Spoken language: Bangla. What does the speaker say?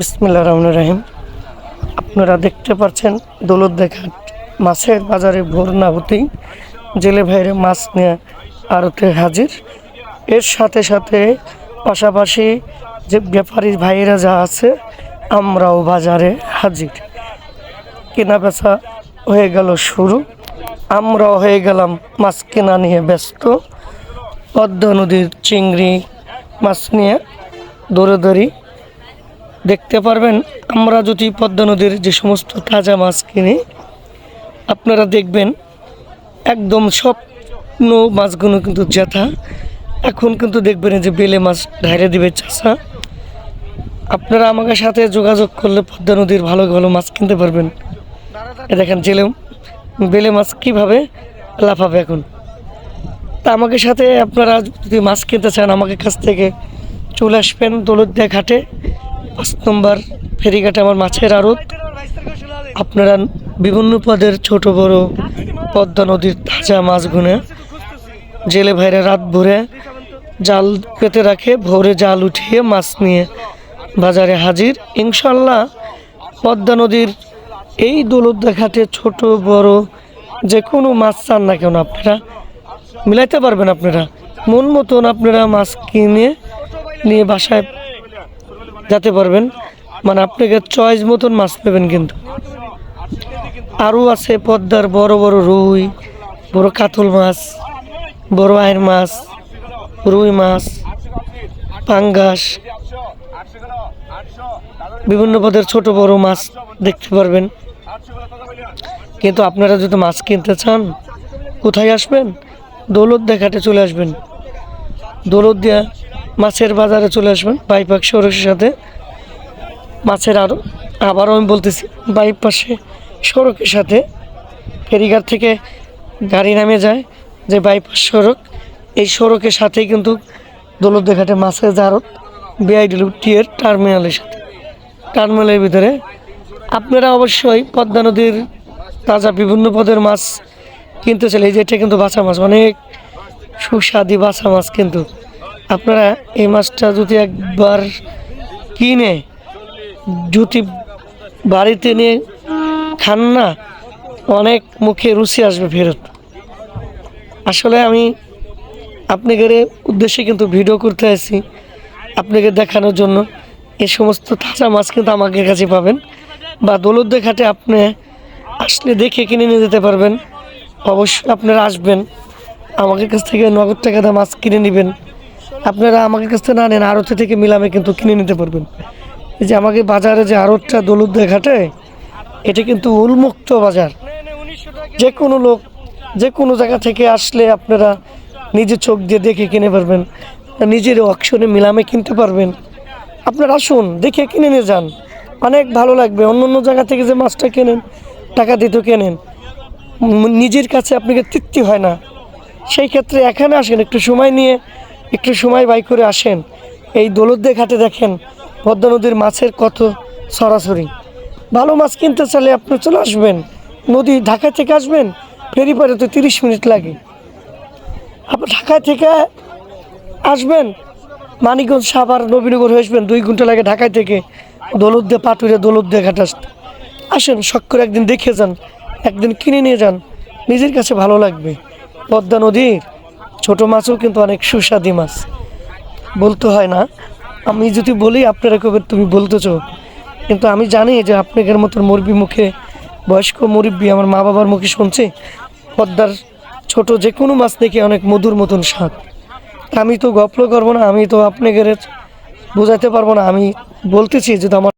বিসমিল্লা রহমান রাহিম। আপনারা দেখতে পাচ্ছেন দৌলত দেখাট মাছের বাজারে ভোর না হতেই জেলে ভাইরে মাছ নিয়ে আড়তে হাজির। এর সাথে সাথে পাশাপাশি যে ব্যাপারী ভাইয়েরা যা আছে, আমরাও বাজারে হাজির। কেনা বেচা হয়ে গেল শুরু। আমরাও হয়ে গেলাম মাছ কেনা নিয়ে ব্যস্ত। পদ্মা নদীর চিংড়ি মাছ নিয়ে দৌড়ে দেখতে পারবেন, আমরা যদি পদ্মা নদীর যে সমস্ত তাজা মাছ কিনি, আপনারা দেখবেন একদম স্বপ্ন মাছগুলো কিন্তু জেঠা। এখন কিন্তু দেখবেন যে বেলে মাছ ঢাইরে দিবে চাষা। আপনারা আমাকে সাথে যোগাযোগ করলে পদ্মা নদীর ভালো ভালো মাছ কিনতে পারবেন। দেখেন জেলে, বেলে মাছ কীভাবে লাফাবে এখন। তা আমাকে সাথে আপনারা যদি মাছ কিনতে চান, আমাকে কাছ থেকে চলে আসবেন দৌলতদিয়া ঘাটে। পাঁচ নম্বর ফেরিঘাটে আমার মাছের আড়ত। আপনারা বিভিন্ন পদের ছোট, বড় পদ্মা নদীর তাজা মাছ গুনে জেলে ভাইরা রাত ভরে জাল পেতে রাখে, ভোরে জাল উঠিয়ে মাছ নিয়ে বাজারে হাজির। ইনশাল্লাহ পদ্মা নদীর এই দৌলত দেখাতে ছোট, বড় যে কোনো মাছ চান না কেন আপনারা, মিলাইতে পারবেন আপনারা। মন মতন আপনারা মাছ কিনে, নিয়ে বাসায় যেতে পারবেন। মানে আপনাকে চয়েস মতন মাছ পাবেন কিন্তু। আরও আছে পদ্মার বড় বড় রুই, বড় কাতল মাছ, বড় আয়ের মাছ, রুই মাছ, পাঙ্গাস, বিভিন্ন পদের ছোট বড় মাছ দেখতে পারবেন। কিন্তু আপনারা যদি মাছ কিনতে চান, কোথায় আসবেন? দৌলত দেখাটে চলে আসবেন। দৌলত দিয়া মাছের বাজারে চলে আসবেন, বাইপাক সড়কের সাথে। মাছের আরও আবারও আমি বলতেছি বাইপাসে সড়কের সাথে ফেরিঘাট থেকে গাড়ি নামে যায়, যে বাইপাস সড়ক, এই সড়কের সাথেই কিন্তু দৌলত দেখাটে মাছের জারত টিয়ের টার্মিনালের সাথে। টার্মিনালের ভিতরে আপনারা অবশ্যই পদ্মা নদীর তাজা বিভিন্ন পদের মাছ কিনতে চাইলে, এই যে এটা কিন্তু বাছা মাছ, অনেক সুস্বাদী বাছা মাছ কিন্তু। আপনারা এই মাছটা যদি একবার কিনে যদি বাড়িতে নিয়ে খান না, অনেক মুখে রুচি আসবে ফেরত। আসলে আমি আপনাদের উদ্দেশ্যে কিন্তু ভিডিও করতে আসি আপনাকে দেখানোর জন্য। এই সমস্ত তাজা মাছ কিন্তু আমাদের কাছে পাবেন বা দৌলদ্দে ঘাটে আপনি আসলে দেখে কিনে নিয়ে যেতে পারবেন। অবশ্যই আপনারা আসবেন, আমাদের কাছ থেকে নগদ টাকা দিয়ে মাছ কিনে নেবেন। আপনারা আমাকে কাছ থেকে না নেন আড়তে থেকে মিলামে কিন্তু কিনে নিতে পারবেন। এই যে আমাকে বাজারে যে আড়তটা দৌলদ্দে ঘাটে, এটা কিন্তু উন্মুক্ত বাজার। যে কোনো লোক যে কোনো জায়গা থেকে আসলে আপনারা নিজে চোখ দিয়ে দেখে কিনে পারবেন নিজের অকশনে মিলামে কিনতে পারবেন। আপনারা আসুন, দেখে কিনে নিয়ে যান। অনেক ভালো লাগবে। অন্য অন্য জায়গা থেকে যে মাছটা কেনেন, টাকা দিতে কেনেন। নিজের কাছে আপনাকে তৃপ্তি হয় না। সেই ক্ষেত্রে এখানে আসেন, একটু সময় নিয়ে একটু সময় বাই করে আসেন। এই দৌলতদের ঘাটে দেখেন, পদ্মা নদীর মাছের কত সরাসরি। ভালো মাছ কিনতে চাইলে আপনি চলে আসবেন। নদী ঢাকা থেকে আসবেন, ফেরি পরে তো তিরিশ মিনিট লাগে। আপনি ঢাকা থেকে আসবেন, মানিকগঞ্জ, সাভার, নবীনগর হয়ে আসবেন, দুই ঘণ্টা লাগে ঢাকায় থেকে। দৌলত দিয়ে পাটুরে দৌলত দিয়ে ঘাট আসতে। আসেন, শখ করে একদিন দেখে যান, একদিন কিনে নিয়ে যান। নিজের কাছে ভালো লাগবে। পদ্মা নদীর ছোট মাছও কিন্তু অনেক সুস্বাদী মাছ। বলতে হয় না। আমি যদি বলি, আপনারা কবে তুমি বলতেছো। কিন্তু আমি জানি যে আপনাদের মতন মুরবি মুখে, বয়স্ক মুরব্বী আমার মা বাবার মুখে শুনছে, পদ্মার ছোট যে কোনো মাছ দেখে অনেক মধুর মতন স্বাদ। আমি তো গপ্ল করব না, আমি তো আপনাদের বোঝাতে পারব না। আমি বলতেছি যদি আমার